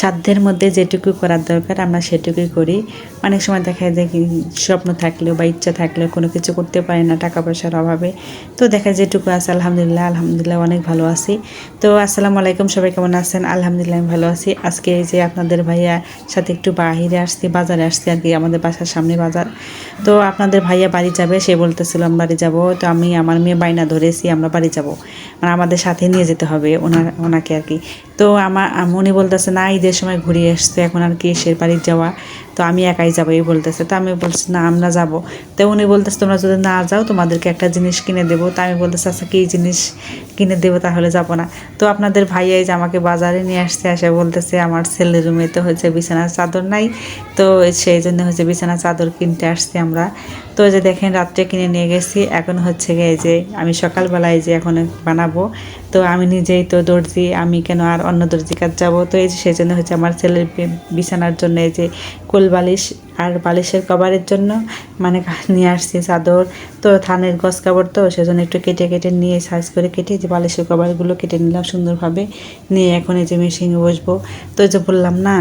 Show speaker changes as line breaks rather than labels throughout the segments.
সাধ্যের মধ্যে যেটুকু করার দরকার, আমরা সেটুকুই করি। অনেক সময় দেখা যায় কি, স্বপ্ন থাকলেও বা ইচ্ছা থাকলেও কোনো কিছু করতে পারি না টাকা পয়সার অভাবে। তো দেখা যায় যেটুকু আছে, আলহামদুলিল্লাহ আলহামদুলিল্লাহ অনেক ভালো আছি। তো আসসালামু আলাইকুম, সবাই কেমন আছেন? আলহামদুলিল্লাহ আমি ভালো আছি। আজকে এই যে আপনাদের ভাইয়া সাথে একটু বাহিরে আসছি, বাজারে আসছি আর কি, আমাদের বাসার সামনে বাজার। তো আপনাদের ভাইয়া বাড়ি যাবে, সে বলতেছিল, আমি বাড়ি যাব। তো আমি, আমার মেয়ে বাইনা ধরেছি, আমরা বাড়ি যাব। মানে আমাদের সাথে নিয়ে যেতে হবে ওনার ওনাকে আর কি। তো আমার উনি বলতেছে, না ঈদের সময় ঘুরে আসছে। এখন আর কি শের বাড়ির যাওয়া তো আমি একাই যাব এই বলতেছে। তো আমি বলছি না, আমরা যাব। তো উনি বলতেছে, তোমরা যদি না যাও, তোমাদেরকে একটা জিনিস কিনে দেবো। তো আমি বলতেছি আচ্ছা কী জিনিস কিনে দেবো তাহলে যাব না। তো আপনাদের ভাইয়াই যে আমাকে বাজারে নিয়ে আসছে আসে, বলতেছে, আমার ছেলের রুমে তো হচ্ছে বিছানার চাদর নাই। তো সেই জন্য হচ্ছে বিছানার চাদর কিনতে আসছি আমরা। তো যে দেখেন, রাত্রে কিনে নিয়ে গেছি। এখন হচ্ছে গিয়ে যে আমি সকালবেলায় যে এখন বানাবো। তো আমি নিজেই তো দর্জি, আমি কেন আর অন্য দর্জি কাজ যাব? তো এই যে সেই জন্য হচ্ছে আমার ছেলের বিছানার জন্য এই যে কোল বালিশ আর বালিশের কভারের জন্য মানে নিয়ে আসছি চাদর। তো থানের গছ কাপড় তো, সেজন্য একটু কেটে কেটে নিয়ে সাইজ করে কেটে যে বালিশের কভারগুলো কেটে নিলাম সুন্দরভাবে। নিয়ে এখন এই যে মেশিনে বসবো। তো এই যে বললাম না,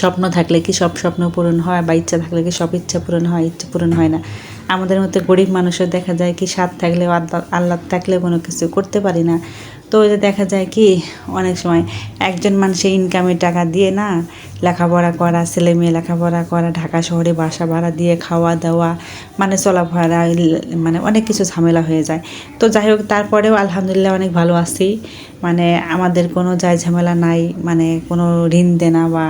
স্বপ্ন থাকলে কি সব স্বপ্ন পূরণ হয় বা ইচ্ছা থাকলে কি সব ইচ্ছা পূরণ হয়? ইচ্ছা পূরণ হয় না। আমাদের মতো গরিব মানুষের দেখা যায় কি স্বাদ থাকলেও আল্লাহ থাকলেও কোনো কিছু করতে পারি না। তো দেখা যায় কি, অনেক সময় একজন মানুষের ইনকামের টাকা দিয়ে না লেখাপড়া করা, ছেলে মেয়ে লেখাপড়া করা, ঢাকা শহরে বাসা ভাড়া দিয়ে খাওয়া দাওয়া মানে চলাফেরা মানে অনেক কিছু ঝামেলা হয়ে যায়। তো যাই হোক, তারপরেও আলহামদুলিল্লাহ অনেক ভালো আছি। মানে আমাদের কোনো যায় ঝামেলা নাই মানে কোনো ঋণ দেনা বা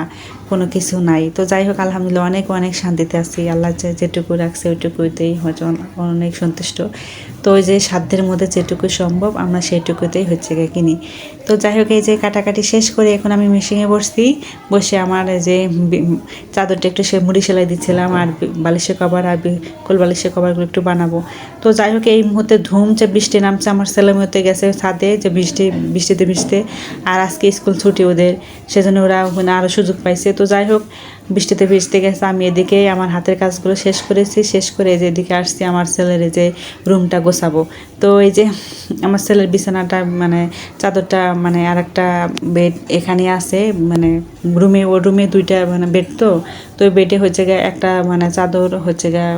কোনো কিছু নাই। তো যাই হোক, আলহামদুলিল্লাহ অনেক অনেক শান্তিতে আছি। আল্লাহ যেটুকু রাখছে ওইটুকুতেই হয়তো অনেক সন্তুষ্ট। তো ওই যে সাধ্যের মধ্যে যেটুকু সম্ভব আমরা সেইটুকুতেই হচ্ছে গিয়ে কিনি। তো যাই হোক, এই যে কাটাকাটি শেষ করে এখন আমি মেশিনে বসছি। বসে আমার যে চাদরটা একটু সে মুড়ি সেলাই দিচ্ছিলাম আর বালিশের কভার আর কোল বালিশের কভারগুলো একটু বানাবো। তো যাই হোক, এই মুহূর্তে ধুমছে বৃষ্টি নামছে। আমার ছেলে মেয়েতে গেছে ছাদে যে বৃষ্টি, বৃষ্টিতে বৃষ্টিতে আর আজকে স্কুল ছুটি ওদের, সেজন্য ওরা ওখানে আরও সুযোগ পাইছে। তো যাই হোক, বৃষ্টিতে ভিজতে গেছে। আমি এদিকে আমার হাতের কাজগুলো শেষ করেছি। শেষ করে যে এদিকে আসছি আমার ছেলের যে রুমটা গোছাবো তো এই যে আমার ছেলের বিছানাটা মানে চাদরটা মানে আর একটা বেড এখানে আছে মানে রুমে ও রুমে দুইটা মানে বেড তো। তো বেডে হচ্ছে গিয়ে একটা মানে চাদর হচ্ছে গিয়ে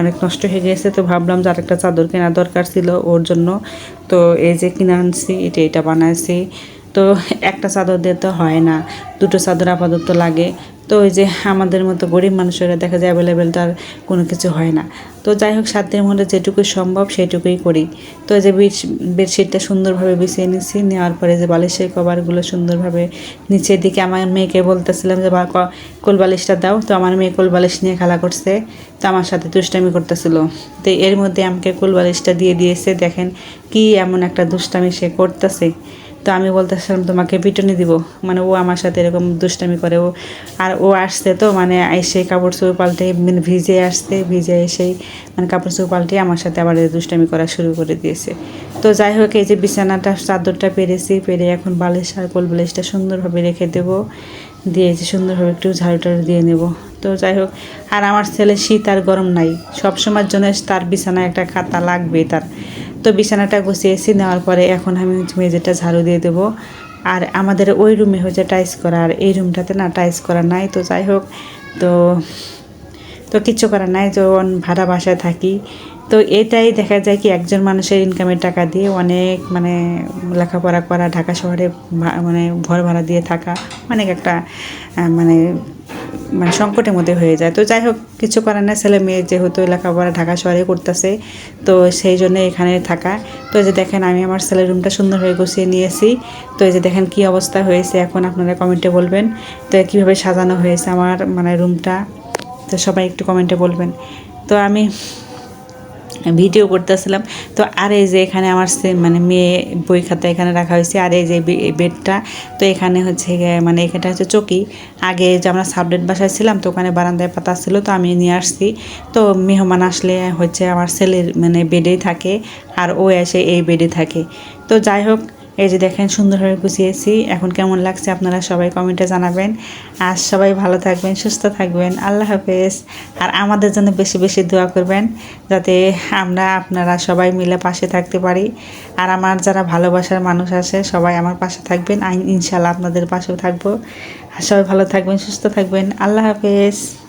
অনেক নষ্ট হয়ে গেছে। তো ভাবলাম যে আরেকটা চাদর কেনা দরকার ছিল ওর জন্য। তো এই যে কিনে আনছি, এটা এটা বানাইছি। তো একটা চাদর দিয়ে তো হয় না, দুটো চাদর আপাতত লাগে। তো ওই যে আমাদের মতো গরিব মানুষেরা দেখা যায় অ্যাভেলেবেল তো আর কোনো কিছু হয় না। তো যাই হোক সাধ্যের মধ্যে যেটুকু সম্ভব সেটুকুই করি। তো এই যে বেড বেডশিটটা সুন্দরভাবে বিছিয়ে নিচ্ছি নেওয়ার পরে যে বালিশের কভারগুলো সুন্দরভাবে নিচের দিকে আমার মেয়েকে বলতেছিলাম যে বা কোল বালিশটা দাও। তো আমার মেয়ে কোল বালিশ নিয়ে খেলা করছে। তো আমার সাথে দুষ্টামি করতেছিল। তো এর মধ্যে আমাকে কোল বালিশটা দিয়ে দিয়েছে। দেখেন কি এমন একটা দুষ্টামি সে করতেছে। তো আমি বলতেছিলাম, তোমাকে পিটনি দিব। মানে ও আমার সাথে এরকম দুষ্টামি করে। ও আর ও আসছে তো মানে এসে কাপড় চোপড় পাল্টে মানে ভিজে আসছে, ভিজে এসেই মানে কাপড় চোপড় পাল্টে আমার সাথে আবার দুষ্টামি করা শুরু করে দিয়েছে। তো যাই হোক, এই যে বিছানাটা, চাদরটা পেরেছি, পেরে এখন বালিশ আর কোল বালিশটা সুন্দরভাবে রেখে দেবো। দিয়ে যে সুন্দরভাবে একটু ঝাড়ু টাড়ু দিয়ে নেব। তো যাই হোক, আর আমার ছেলে শীত আর গরম নাই। সব সময়ের জন্য তার বিছানায় একটা খাতা লাগবে তার। তো বিছানাটা গুছিয়েছি নেওয়ার পরে এখন আমি হচ্ছে মেঝেটা ঝাড়ু দিয়ে দেবো। আর আমাদের ওই রুমে হচ্ছে টাইস করা, আর এই রুমটাতে না টাইস করা নাই তো যাই হোক, তো তো কিচ্ছু করার নাই যখন ভাড়া বাসায় থাকি। তো এটাই দেখা যায় কি একজন মানুষের ইনকামের টাকা দিয়ে অনেক মানে লেখাপড়া করা, ঢাকা শহরে মানে ঘর ভাড়া দিয়ে থাকা অনেক একটা মানে মানে সংকটের মধ্যে হয়ে যায়। তো যাই হোক কিছু করার না ছেলে মেয়ে যেহেতু লেখাপড়া ঢাকা শহরে করতেছে, তো সেই জন্য এখানে থাকা। তো এই যে দেখেন, আমি আমার ছেলের রুমটা সুন্দরভাবে গুছিয়ে নিয়েছি। তো এই যে দেখেন, কি অবস্থা হয়েছে এখন আপনারা কমেন্টে বলবেন। তো কীভাবে সাজানো হয়েছে আমার মানে রুমটা তো সবাই একটু কমেন্টে বলবেন। তো আমি ভিডিও করতেছিলাম। তো আর এই যে এখানে আমার মানে মেয়ে বই খাতা এখানে রাখা হয়েছে, আর এই যে বেডটা, তো এখানে হচ্ছে মানে এখানটা হচ্ছে চকি। আগে যে আমরা সাবডেট বাসায় ছিলাম, তো ওখানে বারান্দায় পাতা ছিল, তো আমি নিয়ে আসছি। তো মেহমান আসলে হচ্ছে আমার ছেলের মানে বেডেই থাকে, আর ও এসে এই বেডে থাকে। তো যাই হোক এই যে দেখেন সুন্দরভাবে গুছিয়েছি। এখন কেমন লাগছে আপনারা সবাই কমেন্টে জানাবেন। আর সবাই ভালো থাকবেন, সুস্থ থাকবেন। আল্লাহ হাফেজ। আর আমাদের জন্য বেশি বেশি দোয়া করবেন, যাতে আমরা আপনারা সবাই মিলে পাশে থাকতে পারি। আর আমার যারা ভালোবাসার মানুষ আছে, সবাই আমার পাশে থাকবেন। ইনশাল্লাহ আপনাদের পাশেও থাকব। আর সবাই ভালো থাকবেন, সুস্থ থাকবেন। আল্লাহ হাফেজ।